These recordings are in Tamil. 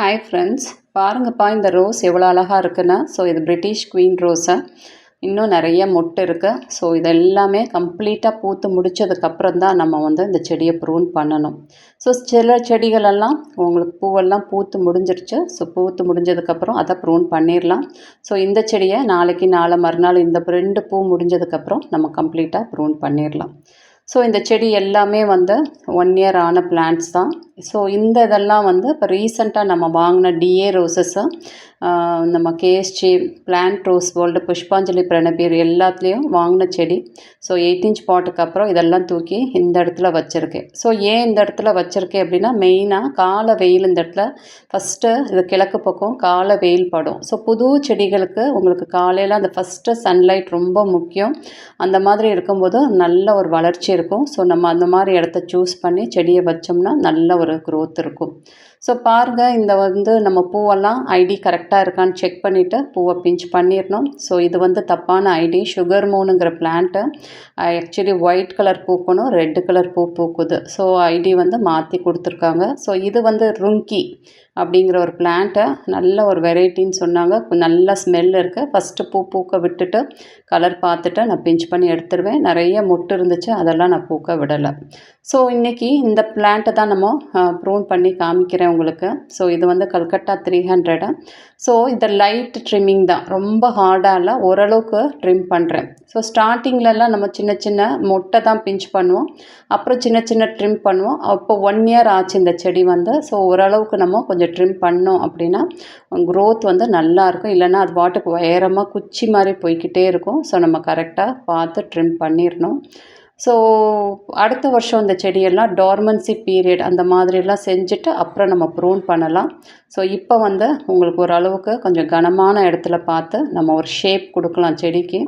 ஹாய் ஃப்ரெண்ட்ஸ் பாருங்கப்பா இந்த ரோஸ் எவ்வளோ அழகாக இருக்குன்னா. ஸோ இது பிரிட்டிஷ் குவீன் ரோஸை இன்னும் நிறைய மொட்டு இருக்குது ஸோ இதெல்லாமே கம்ப்ளீட்டாக பூத்து முடித்ததுக்கப்புறம் தான் நம்ம வந்து இந்த செடியை ப்ரூன் பண்ணணும். ஸோ சில செடிகளெல்லாம் உங்களுக்கு பூவெல்லாம் பூத்து முடிஞ்சிருச்சு. ஸோ பூத்து முடிஞ்சதுக்கப்புறம் அதை ப்ரூன் பண்ணிடலாம். ஸோ இந்த செடியை நாளைக்கு நாளை மறுநாள் இந்த ரெண்டு பூ முடிஞ்சதுக்கப்புறம் நம்ம கம்ப்ளீட்டாக ப்ரூன் பண்ணிடலாம். ஸோ இந்த செடி எல்லாமே வந்து ஒன் இயர் ஆன பிளான்ட்ஸ் தான். ஸோ இந்த இதெல்லாம் வந்து இப்போ ரீசெண்டாக நம்ம வாங்கின டிஏ ரோசஸ்ஸு நம்ம கேஎஸ்ஜி பிளான்ட் ரோஸ் வேர்ல்டு புஷ்பாஞ்சலி பிரணபீர் எல்லாத்துலேயும் வாங்கின செடி. ஸோ எயிட் இன்ச் பாட்டுக்கு அப்புறம் இதெல்லாம் தூக்கி இந்த இடத்துல வச்சுருக்கேன். ஸோ ஏன் இந்த இடத்துல வச்சுருக்கேன் அப்படின்னா மெயினாக காலை வெயில் இந்த இடத்துல. ஃபஸ்ட்டு இது கிழக்கு பக்கம் காலை வெயில் படும். ஸோ புது செடிகளுக்கு உங்களுக்கு காலையில் அந்த ஃபஸ்ட்டு சன்லைட் ரொம்ப முக்கியம். அந்த மாதிரி இருக்கும்போது நல்ல ஒரு வளர்ச்சி இருக்கும். ஸோ நம்ம அந்த மாதிரி இடத்த சூஸ் பண்ணி செடியை வச்சோம்னா நல்ல ஒரு க்ரோத் இருக்கும். ஸோ பாருங்கள் இந்த வந்து நம்ம பூவெல்லாம் ஐடி கரெக்டாக இருக்கான்னு செக் பண்ணிவிட்டு பூவை பிஞ்ச் பண்ணிடணும். ஸோ இது வந்து தப்பான ஐடி சுகர் மூனுங்கிற பிளான்ட்டு ஆக்சுவலி ஒயிட் கலர் பூக்கணும் ரெட்டு கலர் பூ பூக்குது. ஸோ ஐடி வந்து மாற்றி கொடுத்துருக்காங்க. ஸோ இது வந்து ருங்கி. அப்படிங்கிற ஒரு பிளான்ட்டை நல்ல ஒரு வெரைட்டின்னு சொன்னாங்க. நல்ல ஸ்மெல் இருக்குது ஃபஸ்ட்டு பூ பூக்க விட்டுட்டு கலர் பார்த்துட்டு நான் பிஞ்ச் பண்ணி எடுத்துருவேன். நிறைய மொட்டு இருந்துச்சு. அதெல்லாம் நான் பூக்க விடலை. ஸோ இன்றைக்கி இந்த பிளான்ட்டை தான் நம்ம ப்ரூன் பண்ணி காமிக்கிறேன் உங்களுக்கு. ஸோ இது வந்து கல்கட்டா த்ரீ ஹண்ட்ரடு ஸோ இந்த லைட் ட்ரிம்மிங் தான். ரொம்ப ஹார்டாக இல்லை. ஓரளவுக்கு ட்ரிம் பண்ணுறேன் ஸோ ஸ்டார்டிங்லலாம் நம்ம சின்ன சின்ன மொட்டை தான் பிஞ்ச் பண்ணுவோம். அப்புறம் சின்ன சின்ன ட்ரிம் பண்ணுவோம். அப்போ ஒன் இயர் ஆச்சு இந்த செடி வந்து. ஸோ ஓரளவுக்கு நம்ம கொஞ்சம் ட்ரிம் பண்ணோம் அப்படின்னா க்ரோத் வந்து நல்லாயிருக்கும் இல்லைன்னா அது வாட்டுக்கு உயரமாக குச்சி மாதிரி போய்கிட்டே இருக்கும். ஸோ நம்ம கரெக்டாக பார்த்து ட்ரிம் பண்ணிடணும். ஸோ அடுத்த வருஷம் இந்த செடியெல்லாம் டார்மன்சி பீரியட் அந்த மாதிரிலாம் செஞ்சுட்டு அப்புறம் நம்ம ப்ரூன் பண்ணலாம். ஸோ இப்போ வந்து உங்களுக்கு ஓரளவுக்கு கொஞ்சம் கனமான இடத்துல பார்த்து நம்ம ஒரு ஷேப் கொடுக்கலாம் செடிக்கு.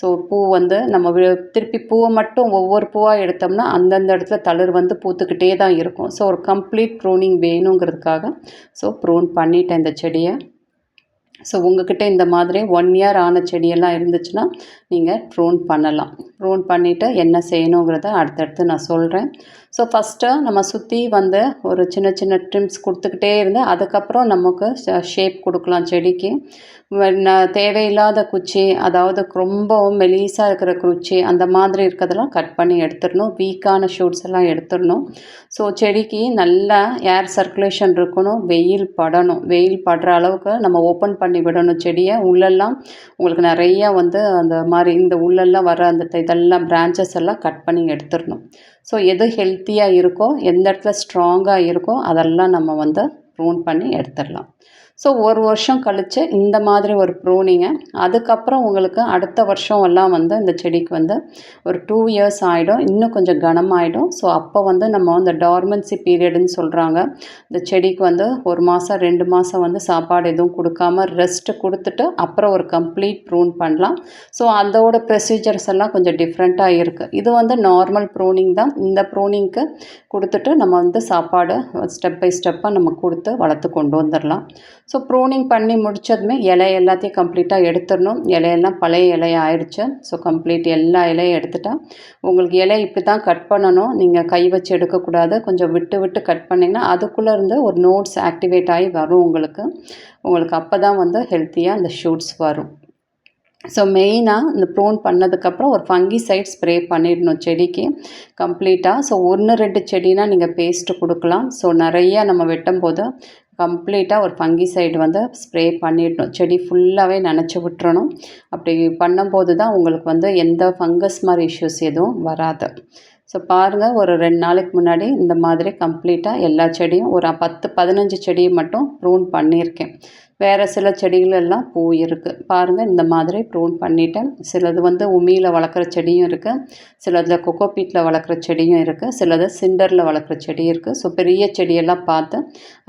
ஸோ பூ வந்து நம்ம திருப்பி பூவை மட்டும் ஒவ்வொரு பூவாக எடுத்தோம்னா அந்தந்த இடத்துல தளிர் வந்து பூத்துக்கிட்டே தான் இருக்கும். ஸோ ஒரு கம்ப்ளீட் ப்ரூனிங் வேணுங்கிறதுக்காக ஸோ ப்ரூன் பண்ணிட்டேன் இந்த செடியை. ஸோ உங்கள்கிட்ட இந்த மாதிரி ஒன் இயர் ஆன செடியெல்லாம் இருந்துச்சுன்னா நீங்கள் ட்ரோன் பண்ணலாம். ப்ரூன் பண்ணிவிட்டு என்ன செய்யணுங்கிறத அடுத்தடுத்து நான் சொல்கிறேன் ஸோ ஃபஸ்ட்டு நம்ம சுற்றி வந்து ஒரு சின்ன சின்ன ட்ரிம்ஸ் கொடுத்துக்கிட்டே இருந்து அதுக்கப்புறம் நமக்கு ஷேப் கொடுக்கலாம் செடிக்கு. தேவையில்லாத குச்சி அதாவது ரொம்ப மெலீஸாக இருக்கிற குச்சி அந்த மாதிரி இருக்கிறதெல்லாம் கட் பண்ணி எடுத்துடணும். வீக்கான ஷூட்ஸ் எல்லாம் எடுத்துடணும். ஸோ செடிக்கு நல்லா ஏர் சர்க்குலேஷன் இருக்கணும். வெயில் படணும். வெயில் படுற அளவுக்கு நம்ம ஓப்பன் பண்ணி விடணும் செடியை. உள்ளெல்லாம் உங்களுக்கு நிறையா வந்து அந்த மாதிரி இந்த உள்ளெல்லாம் வர அந்த இதெல்லாம் பிரான்ச்சஸ் எல்லாம் கட் பண்ணி எடுத்துடணும். ஸோ எது ஹெல்த்தியாக இருக்கோ எந்த இடத்துல ஸ்ட்ராங்காக இருக்கோ அதெல்லாம் நம்ம வந்து ப்ரூன் பண்ணி எடுத்துடலாம். ஸோ ஒரு வருஷம் கழித்து இந்த மாதிரி ஒரு ப்ரூனிங்க அதுக்கப்புறம் உங்களுக்கு அடுத்த வருஷம் எல்லாம் வந்து இந்த செடிக்கு வந்து ஒரு டூ இயர்ஸ் ஆகிடும் இன்னும் கொஞ்சம் கனமாகிடும் ஸோ அப்போ வந்து நம்ம இந்த டார்மன்சி பீரியடுன்னு சொல்கிறாங்க இந்த செடிக்கு வந்து ஒரு மாதம் ரெண்டு மாதம் வந்து சாப்பாடு எதுவும் கொடுக்காம ரெஸ்ட்டு கொடுத்துட்டு அப்புறம் ஒரு கம்ப்ளீட் ப்ரூன் பண்ணலாம். ஸோ அதோட ப்ரொசீஜர்ஸ் எல்லாம் கொஞ்சம் டிஃப்ரெண்ட்டாக இருக்குது இது வந்து நார்மல் ப்ரூனிங் தான். இந்த ப்ரூனிங்க்கு கொடுத்துட்டு நம்ம வந்து சாப்பாடு ஸ்டெப் பை ஸ்டெப்பாக நம்ம கொடுத்து வளர்த்து கொண்டு வந்துடலாம் ஸோ ப்ரூனிங் பண்ணி முடித்ததுமே இலை எல்லாத்தையும் கம்ப்ளீட்டாக எடுத்துடணும். இலையெல்லாம் பழைய இலைய ஆயிடுச்சு. ஸோ கம்ப்ளீட் எல்லா இலையும் எடுத்துட்டா உங்களுக்கு இலை இப்படி தான் கட் பண்ணணும். நீங்கள் கை வச்சு எடுக்கக்கூடாது. கொஞ்சம் விட்டு விட்டு கட் பண்ணிங்கன்னா அதுக்குள்ளே இருந்து ஒரு நோட்ஸ் ஆக்டிவேட் ஆகி வரும் உங்களுக்கு. உங்களுக்கு அப்போ தான் வந்து ஹெல்த்தியாக அந்த ஷூட்ஸ் வரும். ஸோ மெயினாக இந்த ப்ரூன் பண்ணதுக்கப்புறம் ஒரு ஃபங்கி சைட் ஸ்ப்ரே பண்ணிடணும் செடிக்கு. கம்ப்ளீட்டாக ஸோ ஒன்று ரெண்டு செடினா நீங்கள் பேஸ்ட்டு கொடுக்கலாம். ஸோ நிறையா நம்ம வெட்டும் போது கம்ப்ளீட்டாக ஒரு ஃபங்கி சைடு வந்து ஸ்ப்ரே பண்ணிடணும். செடி ஃபுல்லாகவே நினச்சி விட்டுறணும். அப்படி பண்ணும்போது தான் உங்களுக்கு வந்து எந்த ஃபங்கஸ் மாதிரி இஷ்யூஸ் எதுவும் வராது. ஸோ பாருங்கள் ஒரு ரெண்டு நாளைக்கு முன்னாடி இந்த மாதிரி கம்ப்ளீட்டாக எல்லா செடியும் ஒரு பத்து பதினஞ்சு செடியை மட்டும் ப்ரூன் பண்ணியிருக்கேன். வேறு சில செடிகள் எல்லாம் பூ இருக்குது பாருங்கள் இந்த மாதிரி ப்ரூன் பண்ணிவிட்டேன் சிலது வந்து உமியில் வளர்க்குற செடியும் இருக்குது சிலதில் கொக்கோபீட்டில் வளர்க்குற செடியும் இருக்குது சிலது சிண்டரில் வளர்க்குற செடி இருக்குது ஸோ பெரிய செடியெல்லாம் பார்த்து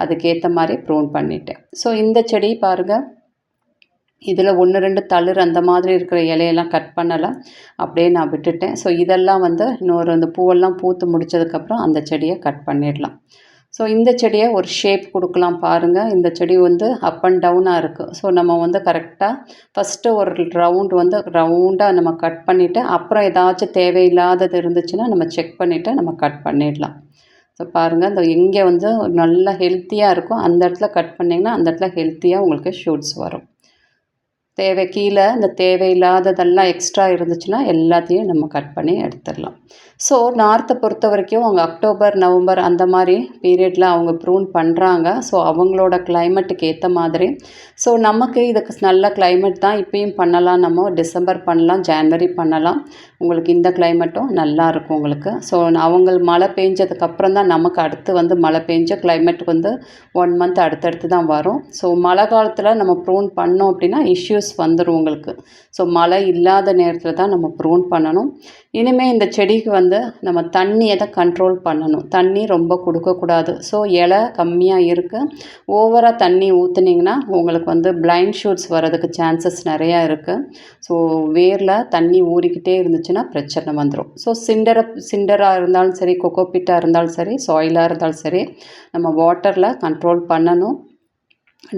அதுக்கேற்ற மாதிரி ப்ரூன் பண்ணிட்டேன். ஸோ இந்த செடி பாருங்கள் இதில் ஒன்று ரெண்டு தளிர் அந்த மாதிரி இருக்கிற இலையெல்லாம் கட் பண்ணலை. அப்படியே நான் விட்டுட்டேன். ஸோ இதெல்லாம் வந்து இன்னொரு அந்த பூவெல்லாம் பூத்து முடித்ததுக்கப்புறம் அந்த செடியை கட் பண்ணிடலாம். ஸோ இந்த செடியை ஒரு ஷேப் கொடுக்கலாம் பாருங்கள் இந்த செடி வந்து அப் அண்ட் டவுனாக இருக்குது ஸோ நம்ம வந்து கரெக்டாக ஃபஸ்ட்டு ஒரு ரவுண்ட் வந்து ரவுண்டாக நம்ம கட் பண்ணிவிட்டு அப்புறம் ஏதாச்சும் தேவையில்லாதது இருந்துச்சுன்னா நம்ம செக் பண்ணிவிட்டு நம்ம கட் பண்ணிடலாம். ஸோ பாருங்கள் இந்த எங்கே வந்து நல்லா ஹெல்த்தியாக இருக்கும். அந்த இடத்துல கட் பண்ணிங்கன்னா அந்த இடத்துல ஹெல்த்தியாக உங்களுக்கு ஷூட்ஸ் வரும். தேவை கீழே இந்த தேவையில்லாததெல்லாம் எக்ஸ்ட்ரா இருந்துச்சுன்னா எல்லாத்தையும் நம்ம கட் பண்ணி எடுத்துடலாம். ஸோ நார்த்தை பொறுத்த வரைக்கும் அவங்க அக்டோபர் நவம்பர் அந்த மாதிரி பீரியடில் அவங்க ப்ரூன் பண்ணுறாங்க ஸோ அவங்களோட கிளைமேட்டுக்கு ஏற்ற மாதிரி. ஸோ நமக்கு இதுக்கு நல்ல கிளைமேட் தான் இப்பயும் பண்ணலாம். நம்ம டிசம்பர் பண்ணலாம் ஜான்வரி பண்ணலாம். உங்களுக்கு இந்த கிளைமேட்டும் நல்லா இருக்கும் உங்களுக்கு. ஸோ அவங்க மழை பெஞ்சதுக்கப்புறம் தான் நமக்கு அடுத்து வந்து மழை பெஞ்ச கிளைமேட் வந்து ஒன் மந்த் அடுத்தடுத்து தான் வரும். ஸோ மழை காலத்தில் நம்ம ப்ரூன் பண்ணோம் அப்படின்னா இஷ்யூஸ் வந்துடும் உங்களுக்கு. ஸோ மழை இல்லாத நேரத்தில் தான் நம்ம ப்ரூன் பண்ணணும். இனிமேல் இந்த செடிக்கு வந்து நம்ம தண்ணியை தான் கண்ட்ரோல் பண்ணணும். தண்ணி ரொம்ப கொடுக்கக்கூடாது. ஸோ இலை கம்மியாக இருக்குது ஓவராக தண்ணி ஊற்றுனீங்கன்னா உங்களுக்கு வந்து பிளைண்ட் ஷூட்ஸ் வர்றதுக்கு சான்சஸ் நிறையா இருக்குது ஸோ வேரில் தண்ணி ஊறிக்கிட்டே இருந்துச்சுன்னா பிரச்சனை வந்துடும் ஸோ சிண்டரை சிண்டராக இருந்தாலும் சரி கொக்கோபிட்டாக இருந்தாலும் சரி சாயிலாக இருந்தாலும் சரி நம்ம வாட்டரில் கண்ட்ரோல் பண்ணணும்.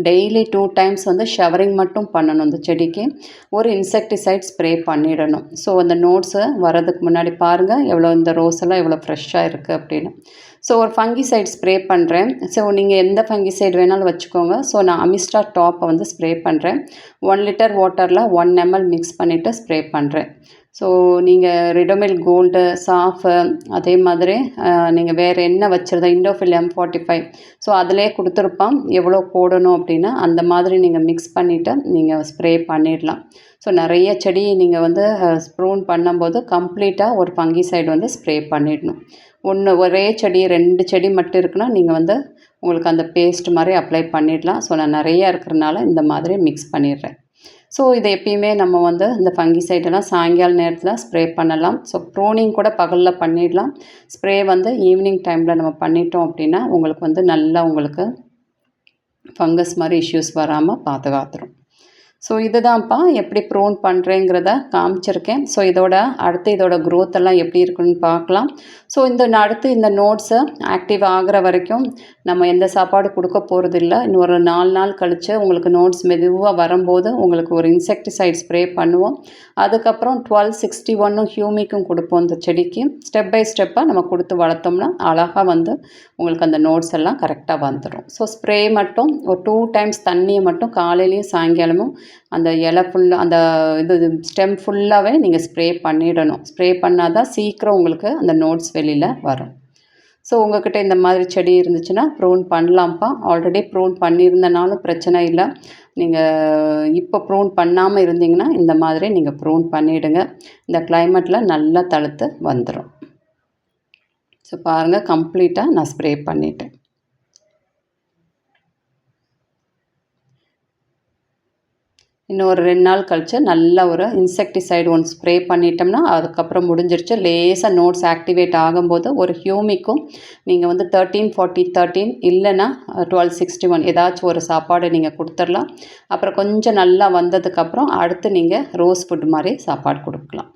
டெய்லி டூ டைம்ஸ் வந்து ஷவரிங் மட்டும் பண்ணணும். இந்த செடிக்கு ஒரு இன்செக்டிசைட் ஸ்ப்ரே பண்ணிடணும். ஸோ அந்த நோட்ஸு வரதுக்கு முன்னாடி பாருங்கள் எவ்வளோ இந்த ரோஸ் எல்லாம் எவ்வளோ ஃப்ரெஷ்ஷாக இருக்குது அப்படின்னு. ஸோ ஒரு ஃபங்கிசைட் ஸ்ப்ரே பண்ணுறேன் ஸோ நீங்கள் எந்த ஃபங்கிசைட் வேணாலும் வச்சுக்கோங்க. ஸோ நான் அமிஸ்டா டாப்பை வந்து ஸ்ப்ரே பண்ணுறேன் ஒன் லிட்டர் வாட்டரில் ஒன் எம்எல் மிக்ஸ் பண்ணிவிட்டு ஸ்ப்ரே பண்ணுறேன் ஸோ நீங்கள் ரெடோமில் கோல்டு சாஃபு அதே மாதிரி நீங்கள் வேறு என்ன வச்சுருந்தா Indofil M forty five so அதிலே கொடுத்துருப்பான். எவ்வளோ போடணும் அப்படின்னா அந்த மாதிரி நீங்கள் மிக்ஸ் பண்ணிவிட்டு நீங்கள் ஸ்ப்ரே பண்ணிடலாம். ஸோ நிறைய செடி நீங்கள் வந்து ஸ்ப்ரூன் பண்ணும்போது கம்ப்ளீட்டாக ஒரு சைடு வந்து ஸ்ப்ரே பண்ணிடணும். ஒன்று ஒரே செடி ரெண்டு செடி மட்டும் இருக்குன்னா நீங்கள் வந்து உங்களுக்கு அந்த பேஸ்ட் மாதிரி அப்ளை பண்ணிடலாம். ஸோ நான் நிறையா இருக்கிறனால இந்த மாதிரி மிக்ஸ் பண்ணிடுறேன். ஸோ இதை எப்பயுமே நம்ம வந்து இந்த ஃபங்கி சைடெல்லாம் சாயங்கால நேரத்தில் ஸ்ப்ரே பண்ணலாம். ஸோ ப்ரோனிங் கூட பகலில் பண்ணிடலாம். ஸ்ப்ரே வந்து ஈவினிங் டைமில் நம்ம பண்ணிட்டோம் அப்படின்னா உங்களுக்கு வந்து நல்லா உங்களுக்கு ஃபங்கஸ் மாதிரி இஷ்யூஸ் வராமல் பாதுகாத்துரும். ஸோ இதுதான்ப்பா எப்படி ப்ரோன் பண்ணுறேங்கிறத காமிச்சிருக்கேன். ஸோ இதோட அடுத்து இதோட க்ரோத் எல்லாம் எப்படி இருக்குன்னு பார்க்கலாம். ஸோ இந்த அடுத்து இந்த நோட்ஸை ஆக்டிவ் ஆகிற வரைக்கும் நம்ம எந்த சாப்பாடு கொடுக்க போகிறது இல்லை இன்னும் ஒரு நாலு நாள் கழித்து உங்களுக்கு நோட்ஸ் மெதுவாக வரும்போது உங்களுக்கு ஒரு இன்செக்டிசைட் ஸ்ப்ரே பண்ணுவோம். அதுக்கப்புறம் டுவெல் சிக்ஸ்டி ஒன்னும் ஹியூமிக்கும் கொடுப்போம் இந்த செடிக்கு. ஸ்டெப் பை ஸ்டெப்பாக நம்ம கொடுத்து வளர்த்தோம்னா அழகாக வந்து உங்களுக்கு அந்த நோட்ஸ் எல்லாம் கரெக்டாக வந்துடும் ஸோ ஸ்ப்ரே மட்டும் ஒரு டூ டைம்ஸ் தண்ணியை மட்டும் காலையிலையும் சாயங்காலமும் அந்த இலை ஃபுல்லாக அந்த இது ஸ்டெம் ஃபுல்லாகவே நீங்கள் ஸ்ப்ரே பண்ணிடணும். ஸ்ப்ரே பண்ணால் தான் சீக்கிரம் உங்களுக்கு அந்த நோட்ஸ் வெளியில் வரும். ஸோ உங்கள்கிட்ட இந்த மாதிரி செடி இருந்துச்சுன்னா ப்ரூன் பண்ணலாம்ப்பா. ஆல்ரெடி ப்ரூன் பண்ணியிருந்தனாலும் பிரச்சனை இல்லை. நீங்கள் இப்போ ப்ரூன் பண்ணாமல் இருந்தீங்கன்னா இந்த மாதிரி நீங்கள் ப்ரூன் பண்ணிவிடுங்க இந்த கிளைமேட்டில் நல்லா தளர்த்து வந்துடும் ஸோ பாருங்கள் கம்ப்ளீட்டாக நான் ஸ்ப்ரே பண்ணிட்டேன். இன்னும் ஒரு ரெண்டு நாள் கழித்து நல்லா ஒரு இன்செக்டிசைடு ஒன்று ஸ்ப்ரே பண்ணிட்டோம்னா அதுக்கப்புறம் முடிஞ்சிருச்சு. லேசாக நோட்ஸ் ஆக்டிவேட் ஆகும்போது ஒரு ஹியூமிக்கும் நீங்கள் வந்து தேர்ட்டீன் ஃபார்ட்டி தேர்ட்டீன் இல்லைன்னா டுவெல் சிக்ஸ்டி ஒன் ஏதாச்சும் ஒரு சாப்பாடு நீங்கள் கொடுத்துடலாம். அப்புறம் கொஞ்சம் நல்லா வந்ததுக்கப்புறம் அடுத்து நீங்கள் ரோஸ் ஃபுட் மாதிரி சாப்பாடு கொடுக்கலாம்.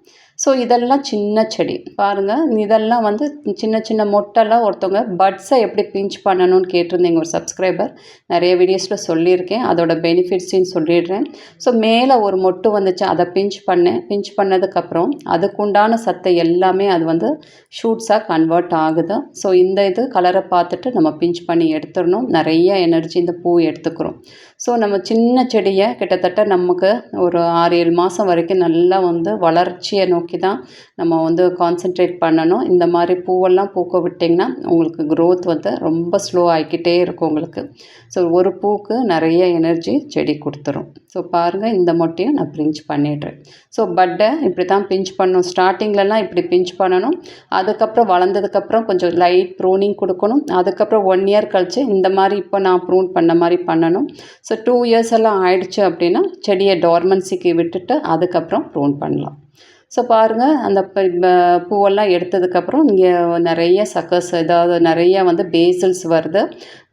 ஸோ இதெல்லாம் சின்ன செடி. பாருங்கள் இதெல்லாம் வந்து சின்ன சின்ன மொட்டெல்லாம் ஒருத்தவங்க பட்ஸை எப்படி பிஞ்ச் பண்ணணும்னு கேட்டிருந்தீங்க ஒரு சப்ஸ்கிரைபர் நிறைய வீடியோஸில் சொல்லியிருக்கேன். அதோட பெனிஃபிட்ஸையும் சொல்லிடுறேன். ஸோ மேலே ஒரு மொட்டு வந்துச்சு அதை பிஞ்ச் பண்ணேன். பிஞ்ச் பண்ணதுக்கப்புறம் அதுக்குண்டான சத்தை எல்லாமே அது வந்து ஷூட்ஸாக கன்வெர்ட் ஆகுது. ஸோ இந்த இது கலரை பார்த்துட்டு நம்ம பிஞ்ச் பண்ணி எடுத்துடணும். நிறைய எனர்ஜி இந்த பூ எடுத்துக்கிறோம். ஸோ நம்ம சின்ன செடியை கிட்டத்தட்ட நமக்கு ஒரு ஆறு ஏழு மாதம் வரைக்கும் நல்லா வந்து வளர்ச்சியை நோக்கி தான் நம்ம வந்து கான்சென்ட்ரேட் பண்ணணும். இந்த மாதிரி பூவெல்லாம் பூக்க விட்டிங்கன்னா உங்களுக்கு க்ரோத் வந்து ரொம்ப ஸ்லோ ஆகிக்கிட்டே இருக்கும் உங்களுக்கு. ஸோ ஒரு பூக்கு நிறைய எனர்ஜி செடி கொடுத்துரும். ஸோ பாருங்கள் இந்த மொட்டையும் நான் பிஞ்ச் பண்ணிடுறேன். ஸோ பட்டை இப்படி தான் பிஞ்ச் பண்ணணும் ஸ்டார்டிங்லலாம் இப்படி பிஞ்ச் பண்ணணும். அதுக்கப்புறம் வளர்ந்ததுக்கப்புறம் கொஞ்சம் லைட் ப்ரூனிங் கொடுக்கணும். அதுக்கப்புறம் ஒன் இயர் கழித்து இந்த மாதிரி இப்போ நான் ப்ரூன் பண்ண மாதிரி பண்ணணும். ஸோ டூ இயர்ஸ் எல்லாம் ஆயிடுச்சு அப்படின்னா செடியை டார்மன்சிக்கு விட்டுட்டு அதுக்கப்புறம் ப்ரூன் பண்ணலாம். ஸோ பாருங்கள் அந்த பூவெல்லாம் எடுத்ததுக்கப்புறம் இங்கே நிறைய சக்கஸ் ஏதாவது நிறைய வந்து பேசில்ஸ் வருது.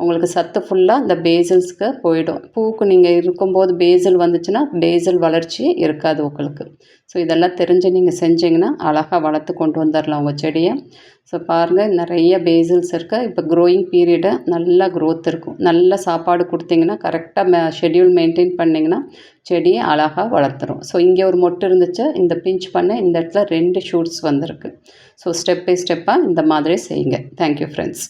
உங்களுக்கு சத்து ஃபுல்லாக இந்த பேசில்ஸ்க்கு போயிடும். பூவுக்கு நீங்கள் இருக்கும்போது பேசில் வந்துச்சுன்னா பேசில் வளர்ச்சி இருக்காது உங்களுக்கு. ஸோ இதெல்லாம் தெரிஞ்சு நீங்கள் செஞ்சிங்கன்னா அழகாக வளர்த்து கொண்டு வந்துடலாம் உங்கள் செடியை. ஸோ பாருங்கள் நிறைய பேசில்ஸ் இருக்குது இப்போ க்ரோயிங் பீரியடை நல்லா க்ரோத் இருக்கும். நல்ல சாப்பாடு கொடுத்தீங்கன்னா கரெக்டாக மே ஷெட்யூல் மெயின்டைன் பண்ணிங்கன்னா செடியை அழகாக வளர்த்துரும். ஸோ இங்கே ஒரு மொட்டு இருந்துச்சு. இந்த பிஞ்ச் பண்ண இந்த இடத்துல ரெண்டு ஷூட்ஸ் வந்திருக்கு. ஸோ ஸ்டெப் பை ஸ்டெப்பாக இந்த மாதிரி செய்யுங்க. Thank you friends